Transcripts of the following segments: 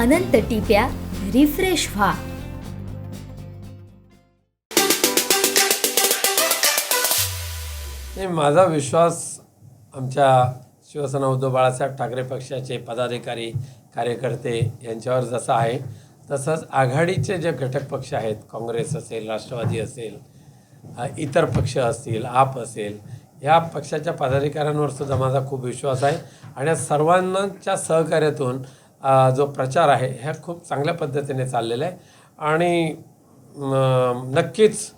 अनंत टिप्या refresh व्हा. माझा विश्वास आमच्या शिवसेना उद्धव बाळासाहेब ठाकरे पक्षाचे पदाधिकारी कार्यकर्ते यांच्यावर जसा आहे तसंच आघाडीचे जे घटक पक्ष आहेत काँग्रेस असेल राष्ट्रवादी असेल इतर पक्ष असतील आप असेल या पक्षाच्या पदाधिकाऱ्यांवर सुद्धा माझा खूप विश्वास आहे. आणि सर्वांच्या सहकार्यातून जो प्रचार आहे ह्या खूप चांगल्या पद्धतीने चाललेला आहे. आणि नक्कीच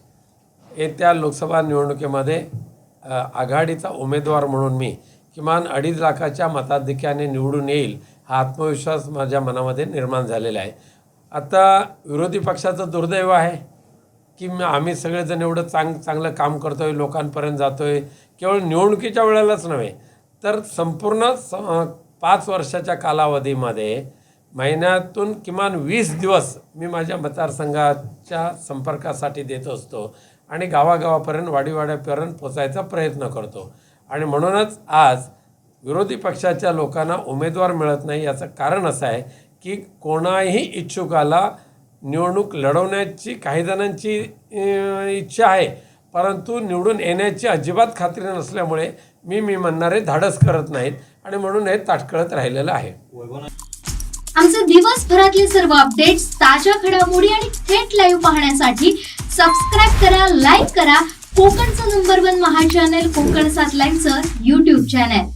येत्या लोकसभा निवडणुकीमध्ये आघाडीचा उमेदवार म्हणून मी किमान अडीच लाखाच्या मताधिक्याने निवडून येईल हा आत्मविश्वास माझ्या मनामध्ये निर्माण झालेला आहे. आता विरोधी पक्षाचं दुर्दैव आहे की आम्ही सगळेजण एवढं चांग चांगलं काम करतो आहे लोकांपर्यंत जातो आहे केवळ निवडणुकीच्या वेळेलाच नव्हे तर संपूर्ण स पाच वर्षाच्या कालावधीमध्ये महिन्यातून किमान वीस दिवस मी माझ्या मतदारसंघाच्या संपर्कासाठी देत असतो आणि गावागावापर्यंत वाडीवाड्यापर्यंत पोचायचा प्रयत्न करतो. आणि म्हणूनच आज विरोधी पक्षाच्या लोकांना उमेदवार मिळत नाही याचं कारण असं आहे की कोणाही इच्छुकाला निवडणूक लढवण्याची काही जणांची इच्छा आहे. परंतु निवडून येण्याची अजिबात खात्री नसल्यामुळे मी मी म्हणणारे धाडस करत नाहीत आणि म्हणून हे ताटकळत राहिलेलं आहे. आमचे दिवसभरातले सर्व अपडेट्स ताज्या घडामोडी आणि थेट लाईव्ह पाहण्यासाठी सबस्क्राईब करा लाईक करा. कोकणचं नंबर वन महा चॅनल कोकण सात लाईव्हचं युट्यूब चॅनल